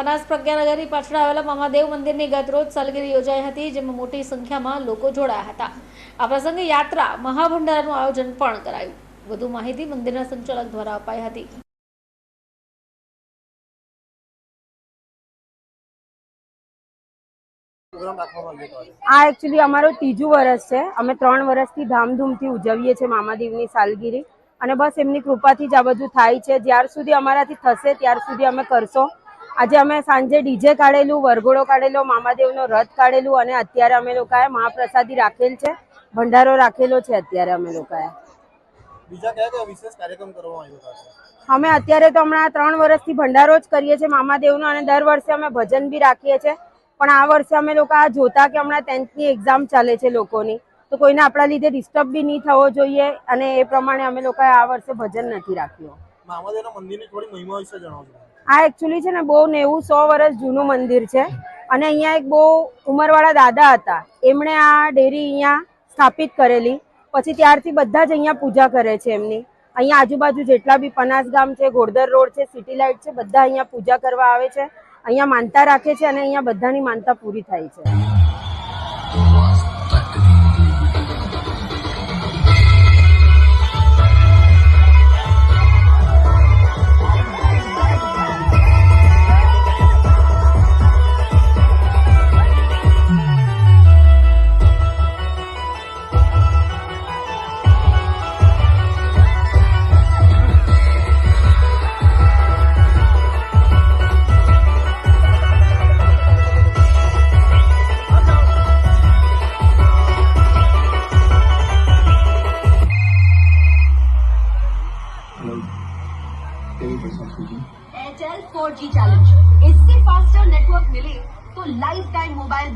પનાસ પ્રજ્ઞાનગરની પાછળ આવેલા મહાદેવ મંદિરની ગતરોજ સાલગીરી યોજાઈ હતી, જેમાં મોટી સંખ્યામાં લોકો જોડાયા હતા. આ પ્રસંગે યાત્રા, મહાભંડારાનું આયોજન પણ કરાયું. વધુ માહિતી મંદિરના સંચાલક દ્વારા અપાઈ હતી. આ એકચ્યુઅલી અમારું ત્રીજું વર્ષ છે. અમે ત્રણ વર્ષથી ધામધૂમથી ઉજવીએ છીએ મામાદેવની સાલગીરી. અને બસ એમની કૃપાથી જ આ બધું થાય છે. જ્યાર સુધી અમારાથી થશે, ત્યાર સુધી અમે કરશો. આજે અમે સાંજે ડીજે કાઢેલું વરઘોડો કાઢેલો મામાદેવનો રથ કાઢેલું અને અત્યારે અમે લોકોએ મહાપ્રસાદી રાખેલ છે. ભંડારો રાખેલો છે અત્યારે અમે લોકોએ. અમે અત્યારે તો હમણાં ત્રણ વર્ષથી ભંડારો જ કરીએ છીએ મામાદેવનો અને દર વર્ષે અમે ભજન બી રાખીએ છીએ. પણ આ વર્ષે અમે લોકો આ જોતા કે હમણાં ટેન્થની એક્ઝામ ચાલે છે લોકોની. તો કોઈને આપણા લીધે ડિસ્ટર્બ બી નહીં થવો જોઈએ અને એ પ્રમાણે અમે લોકોએ આ વર્ષે ભજન નથી રાખ્યું. મામાદેવના મંદિરની છે. ને બહુ નેવું સો વર્ષ જૂનું મંદિર છે અને અહીંયા એક બહુ ઉંમરવાળા દાદા હતા. એમણે આ ડેરી અહીંયા સ્થાપિત કરેલી. પછી ત્યારથી બધા જ અહીંયા પૂજા કરે છે એમની. અહીંયા આજુબાજુ જેટલા બી પનાસ ગામ છે ઘોડદર રોડ છે, સિટી લાઇટ છે, બધા અહીંયા પૂજા કરવા આવે છે. અહીંયા માનતા રાખે છે અને અહીંયા બધાની માનતા પૂરી થાય છે. एयरटेल 4G चैलेंज इससे फास्टर नेटवर्क मिले तो लाइफ टाइम मोबाइल